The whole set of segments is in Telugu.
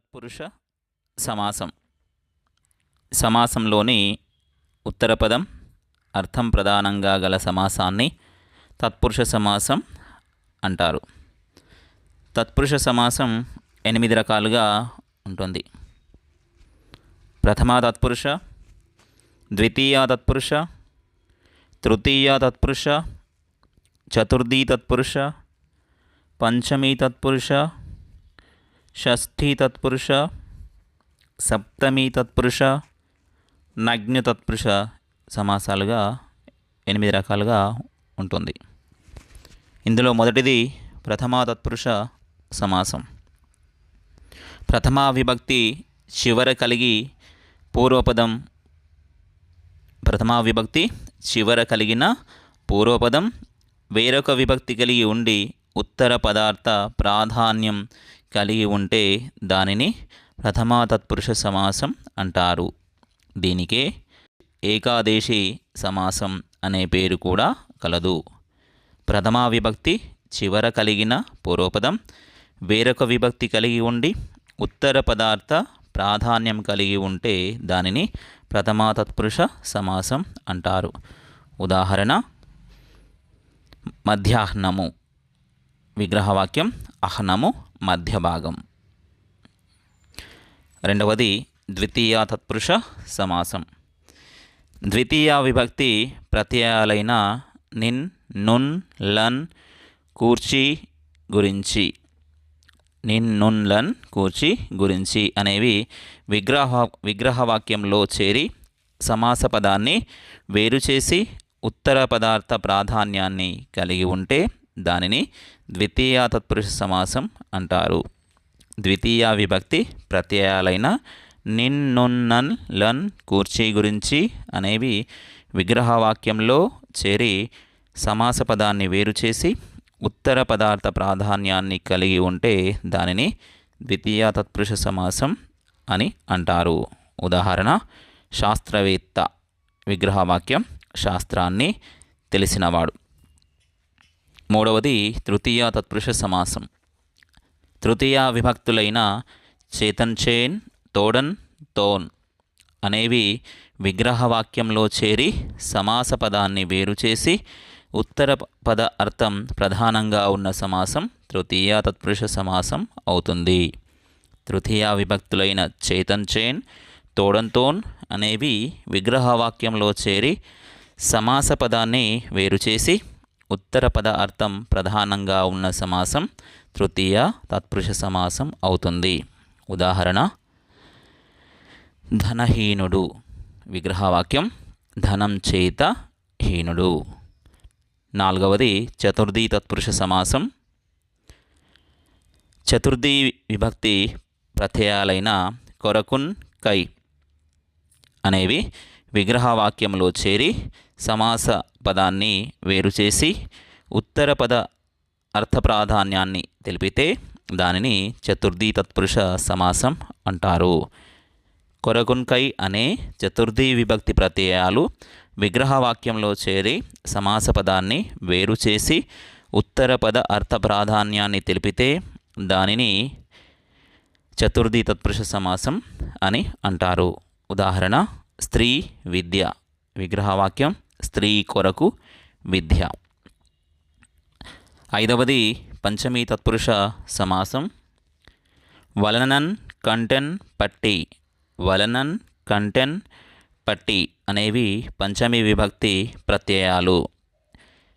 తత్పురుష సమాసం. సమాసంలోని ఉత్తర పదం అర్థం ప్రధానంగా గల సమాసాన్ని తత్పురుష సమాసం అంటారు. తత్పురుష సమాసం ఎనిమిది రకాలుగా ఉంటుంది. ప్రథమ తత్పురుష ద్వితీయ తత్పురుష తృతీయ తత్పురుష చతుర్థీ తత్పురుష పంచమీ తత్పురుష షష్ఠీ తత్పురుష సప్తమీ తత్పురుష నగ్న తత్పురుష సమాసాలుగా ఎనిమిది రకాలుగా ఉంటుంది. ఇందులో మొదటిది ప్రథమా తత్పురుష సమాసం. ప్రథమా విభక్తి చివర కలిగి పూర్వపదం ప్రథమా విభక్తి చివర కలిగిన పూర్వపదం వేరొక విభక్తి కలిగి ఉండి ఉత్తర పదార్థ ప్రాధాన్యం కలిగి ఉంటే దానిని ప్రథమా తత్పురుష సమాసం అంటారు. దీనికే ఏకాదేశి సమాసం అనే పేరు కూడా కలదు. ప్రథమా విభక్తి చివర కలిగిన పూర్వపదం వేరొక విభక్తి కలిగి ఉండి ఉత్తర పదార్థ ప్రాధాన్యం కలిగి ఉంటే దానిని ప్రథమా తత్పురుష సమాసం అంటారు. ఉదాహరణ మధ్యాహ్నము. విగ్రహవాక్యం అహ్నము మధ్య భాగం రెండవది ద్వితీయ తత్పురుష సమాసం. ద్వితీయ విభక్తి ప్రత్యయాలైన నిన్ నున్ లన్ కూర్చి గురించి. నిన్ నున్ లన్ కూర్చి గురించి అనేవి విగ్రహ విగ్రహవాక్యంలో చేరి సమాస పదాన్ని వేరు చేసి ఉత్తర పదార్థ ప్రాధాన్యాన్ని కలిగి ఉంటే దానిని ద్వితీయ తత్పురుష సమాసం అంటారు. ద్వితీయ విభక్తి ప్రత్యయాలైన నిన్ లన్ కూర్చి గురించి అనేవి విగ్రహవాక్యంలో చేరి సమాస పదాన్ని వేరు చేసి ఉత్తర పదార్థ ప్రాధాన్యాన్ని కలిగి ఉంటే దానిని ద్వితీయ తత్పురుష సమాసం అని అంటారు. ఉదాహరణ శాస్త్రవేత్త విగ్రహవాక్యం శాస్త్రాన్ని తెలిసినవాడు. మూడవది తృతీయ తత్పురుష సమాసం. తృతీయ విభక్తులైన చేతన్ చేన్ తోడన్ తోన్ అనేవి విగ్రహవాక్యంలో చేరి సమాస పదాన్ని వేరు చేసి ఉత్తర పద అర్థం ప్రధానంగా ఉన్న సమాసం తృతీయ తత్పురుష సమాసం అవుతుంది. తృతీయ విభక్తులైన చేతన్ చేన్ తోడంతోన్ అనేవి విగ్రహవాక్యంలో చేరి సమాస పదాన్ని వేరు చేసి ఉత్తర పద అర్థం ప్రధానంగా ఉన్న సమాసం తృతీయ తత్పురుష సమాసం అవుతుంది. ఉదాహరణ ధనహీనుడు విగ్రహవాక్యం ధనం చేత హీనుడు. నాలుగవది చతుర్థీ తత్పురుష సమాసం. చతుర్థీ విభక్తి ప్రత్యయాలైన కొరకున్ కై అనేవి విగ్రహవాక్యంలో చేరి సమాస పదాన్ని వేరు చేసి ఉత్తర పద అర్థ ప్రాధాన్యాన్ని తెలిపితే దానిని చతుర్థి తత్పురుష సమాసం అంటారు. కొరకున్కై అనే చతుర్థి విభక్తి ప్రత్యయాలు విగ్రహవాక్యంలో చేరి సమాస పదాన్ని వేరు చేసి ఉత్తర పద అర్థ ప్రాధాన్యాన్ని తెలిపితే దానిని చతుర్థి తత్పురుష సమాసం అని అంటారు. ఉదాహరణ స్త్రీ విద్య విగ్రహవాక్యం స్త్రీ కొరకు విద్య. ఐదవది పంచమీ తత్పురుష సమాసం. వలనన్ కంటెన్ పట్టి. వలనన్ కంటెన్ పట్టి అనేవి పంచమి విభక్తి ప్రత్యయాలు.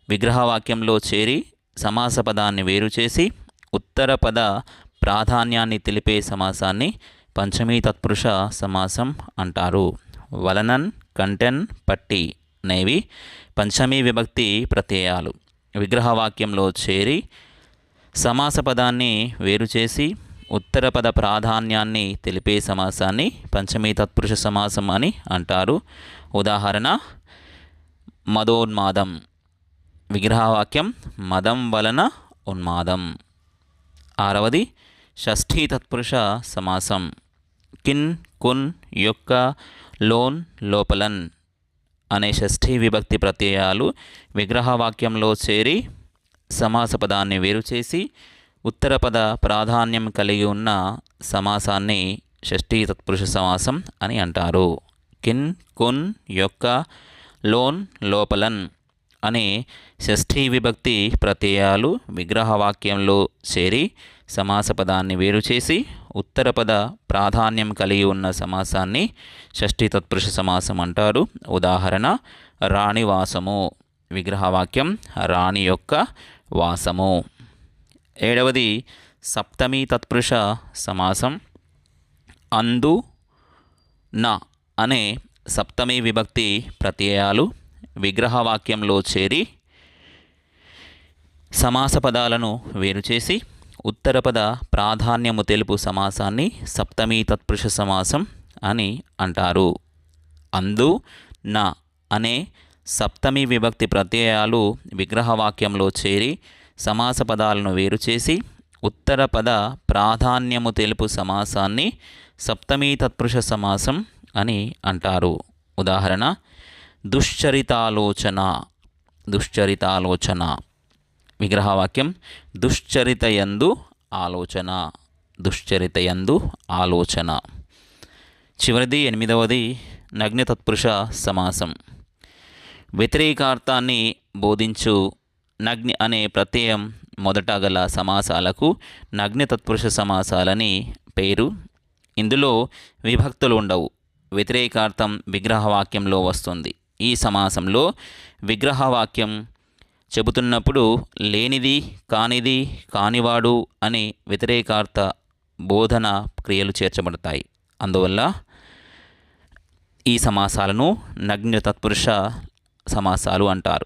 విగ్రహవాక్యంలో చేరి సమాస పదాన్ని వేరు చేసి ఉత్తర పద ప్రాధాన్యాన్ని తెలిపే సమాసాన్ని పంచమీ తత్పురుష సమాసం అంటారు. వలనన్ కంటెన్ పట్టి. అనేవి పంచమీ విభక్తి ప్రత్యయాలు. విగ్రహవాక్యంలో చేరి సమాస పదాన్ని వేరు చేసి ఉత్తర పద ప్రాధాన్యాన్ని తెలిపే సమాసాన్ని పంచమీ తత్పురుష సమాసం అని అంటారు. ఉదాహరణ మదోన్మాదం. విగ్రహవాక్యం మదం వలన ఉన్మాదం. ఆరవది షష్ఠీ తత్పురుష సమాసం. కిన్ కున్ యొక్క లోన్ లోపలన్. అనే షష్ఠీ విభక్తి ప్రత్యయాలు విగ్రహవాక్యంలో చేరి సమాస పదాన్ని వేరు చేసి ఉత్తర పద ప్రాధాన్యం కలిగి ఉన్న సమాసాన్ని షష్ఠీ తత్పురుష సమాసం అని అంటారు. కిన్ కున్ యొక్క లోన్ లోపలన్ అనే షష్ఠీ విభక్తి ప్రత్యయాలు విగ్రహవాక్యంలో చేరి సమాస పదాన్ని వేరు చేసి ఉత్తరపద ప్రాధాన్యం కలిగి ఉన్న సమాసాన్ని షష్ఠీ తత్పురుష సమాసం అంటారు. ఉదాహరణ రాణి వాసము విగ్రహవాక్యం రాణి యొక్క వాసము. ఏడవది సప్తమి తత్పురుష సమాసం. అందు నా అనే సప్తమి విభక్తి ప్రత్యయాలు విగ్రహవాక్యంలో చేరి సమాస పదాలను వేరు చేసి ఉత్తరపద ప్రాధాన్యము తెలుపు సమాసాన్ని సప్తమీ తత్పురుష సమాసం అని అంటారు. అందు నా అనే సప్తమి విభక్తి ప్రత్యయాలు విగ్రహవాక్యంలో చేరి సమాస పదాలను వేరు చేసి ఉత్తర పద ప్రాధాన్యము తెలుపు సమాసాన్ని సప్తమీ తత్పురుష సమాసం అని అంటారు. ఉదాహరణ దుశ్చరితాలోచన దుశ్చరితాలోచన. విగ్రహవాక్యం దుశ్చరితయందు ఆలోచన దుశ్చరితయందు ఆలోచన. చివరిది ఎనిమిదవది నగ్న తత్పురుష సమాసం. వ్యతిరేకార్థాన్ని బోధించు నగ్ని అనే ప్రత్యయం మొదట గల సమాసాలకు నగ్ని తత్పురుష సమాసాలని పేరు. ఇందులో విభక్తులు ఉండవు వ్యతిరేకార్థం విగ్రహవాక్యంలో వస్తుంది. ఈ సమాసంలో విగ్రహవాక్యం చెబుతున్నప్పుడు లేనిది కానిది కానివాడు అని వ్యతిరేకార్థ బోధన క్రియలు చేర్చబడతాయి. అందువల్ల ఈ సమాసాలను నగ్న తత్పురుష సమాసాలు అంటారు.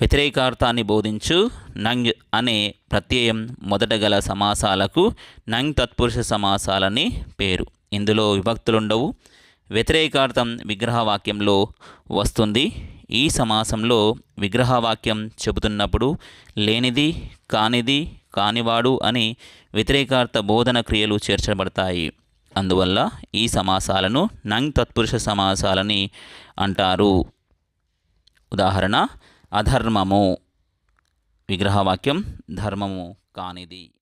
వ్యతిరేకార్థాన్ని బోధించు నంగ్ అనే ప్రత్యయం మొదట గల సమాసాలకు నంగ్ తత్పురుష సమాసాలని పేరు. ఇందులో విభక్తులుండవు. వ్యతిరేకార్థం విగ్రహవాక్యంలో వస్తుంది ఈ సమాసంలో విగ్రహవాక్యం చెబుతున్నప్పుడు లేనిది కానిది కానివాడు అని వ్యతిరేకార్థ బోధన క్రియలు చేర్చబడతాయి. అందువల్ల ఈ సమాసాలను నంగ్ తత్పురుష సమాసాలని అంటారు. ఉదాహరణ అధర్మము. విగ్రహవాక్యం ధర్మము కానిది.